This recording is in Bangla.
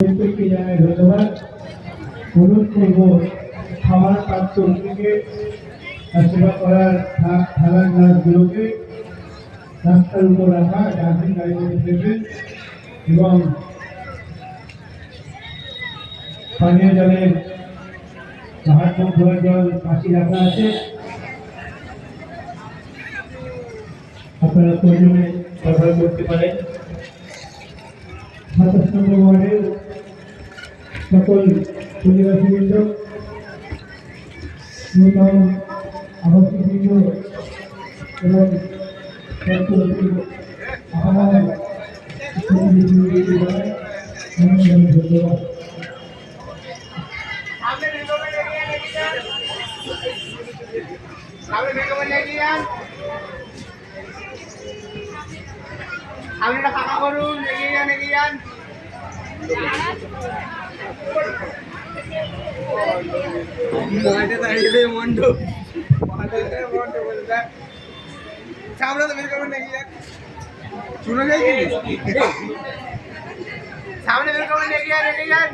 প্রত্যেককে জানাই ধন্যবাদ। অনুরোধ করব খাবার পাত্র থেকে সেবা করার থালার গ্লাসগুলোকে রাস্তার উপর রাখা ডাস্টবিন গাড়ির মধ্যে এবং পানীয় জলের হাত জল পাশে রাখা আছে। আপনারা প্রয়োজনে ব্যবহার করতে পারেন। সাতাশ নম্বর ওয়ার্ডের সকল অধিবাসীবৃন্দ নূতন আবাসিকবৃন্দ এবং আমার ধন্যবাদ সামনেটা ফাঁকা করুন এগিয়ে যান এগিয়ে যান। সামনে বের করবেন এগিয়ে এগিয়ে যান